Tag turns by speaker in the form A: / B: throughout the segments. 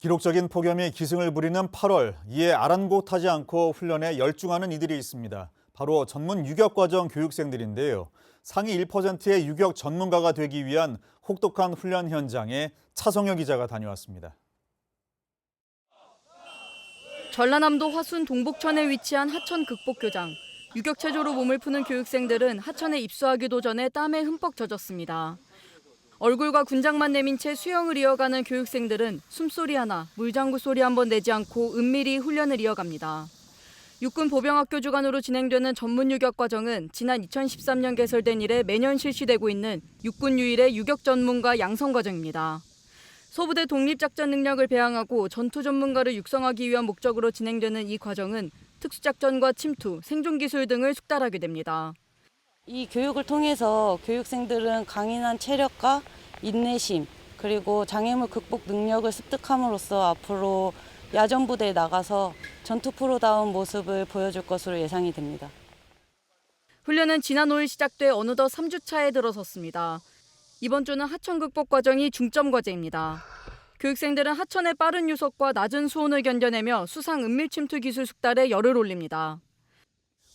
A: 기록적인 폭염이 기승을 부리는 8월, 이에 아랑곳하지 않고 훈련에 열중하는 이들이 있습니다. 바로 전문 유격과정 교육생들인데요. 상위 1%의 유격 전문가가 되기 위한 혹독한 훈련 현장에 차성혁 기자가 다녀왔습니다.
B: 전라남도 화순 동북천에 위치한 하천 극복교장. 유격체조로 몸을 푸는 교육생들은 하천에 입수하기도 전에 땀에 흠뻑 젖었습니다. 얼굴과 군장만 내민 채 수영을 이어가는 교육생들은 숨소리 하나, 물장구 소리 한 번 내지 않고 은밀히 훈련을 이어갑니다. 육군 보병학교 주관으로 진행되는 전문 유격 과정은 지난 2013년 개설된 이래 매년 실시되고 있는 육군 유일의 유격 전문가 양성 과정입니다. 소부대 독립작전 능력을 배양하고 전투 전문가를 육성하기 위한 목적으로 진행되는 이 과정은 특수작전과 침투, 생존기술 등을 숙달하게 됩니다.
C: 이 교육을 통해서 교육생들은 강인한 체력과 인내심 그리고 장애물 극복 능력을 습득함으로써 앞으로 야전 부대에 나가서 전투 프로다운 모습을 보여줄 것으로 예상이 됩니다.
B: 훈련은 지난 5일 시작돼 어느덧 3주차에 들어섰습니다. 이번 주는 하천 극복 과정이 중점 과제입니다. 교육생들은 하천의 빠른 유속과 낮은 수온을 견뎌내며 수상 은밀 침투 기술 숙달에 열을 올립니다.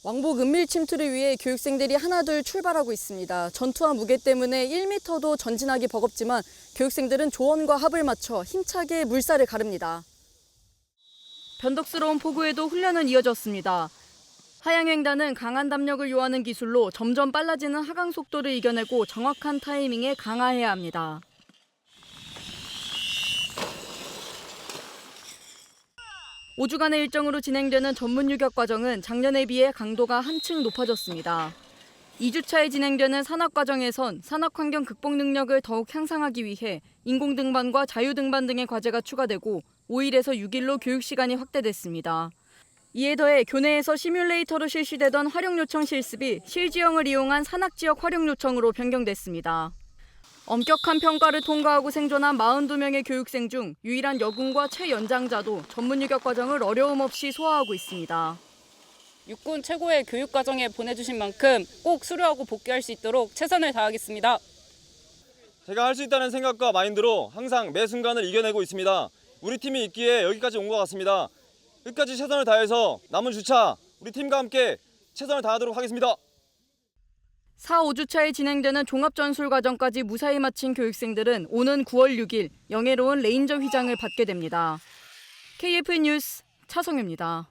B: 왕복 은밀 침투를 위해 교육생들이 하나둘 출발하고 있습니다. 전투와 무게 때문에 1m도 전진하기 버겁지만 교육생들은 조언과 합을 맞춰 힘차게 물살을 가릅니다. 변덕스러운 폭우에도 훈련은 이어졌습니다. 하양횡단은 강한 담력을 요하는 기술로 점점 빨라지는 하강 속도를 이겨내고 정확한 타이밍에 강화해야 합니다. 오주간의 일정으로 진행되는 전문 유격 과정은 작년에 비해 강도가 한층 높아졌습니다. 2주차에 진행되는 산악 과정에선 산악 환경 극복 능력을 더욱 향상하기 위해 인공 등반과 자유 등반 등의 과제가 추가되고 5일에서 6일로 교육 시간이 확대됐습니다. 이에 더해 교내에서 시뮬레이터로 실시되던 활용 요청 실습이 실지형을 이용한 산악 지역 활용 요청으로 변경됐습니다. 엄격한 평가를 통과하고 생존한 42명의 교육생 중 유일한 여군과 최연장자도 전문 유격 과정을 어려움 없이 소화하고 있습니다.
D: 육군 최고의 교육 과정에 보내주신 만큼 꼭 수료하고 복귀할 수 있도록 최선을 다하겠습니다.
E: 제가 할 수 있다는 생각과 마인드로 항상 매 순간을 이겨내고 있습니다. 우리 팀이 있기에 여기까지 온 것 같습니다. 끝까지 최선을 다해서 남은 주차 우리 팀과 함께 최선을 다하도록 하겠습니다.
B: 4, 5주차에 진행되는 종합전술 과정까지 무사히 마친 교육생들은 오는 9월 6일 영예로운 레인저 휘장을 받게 됩니다. KF 뉴스 차성입니다.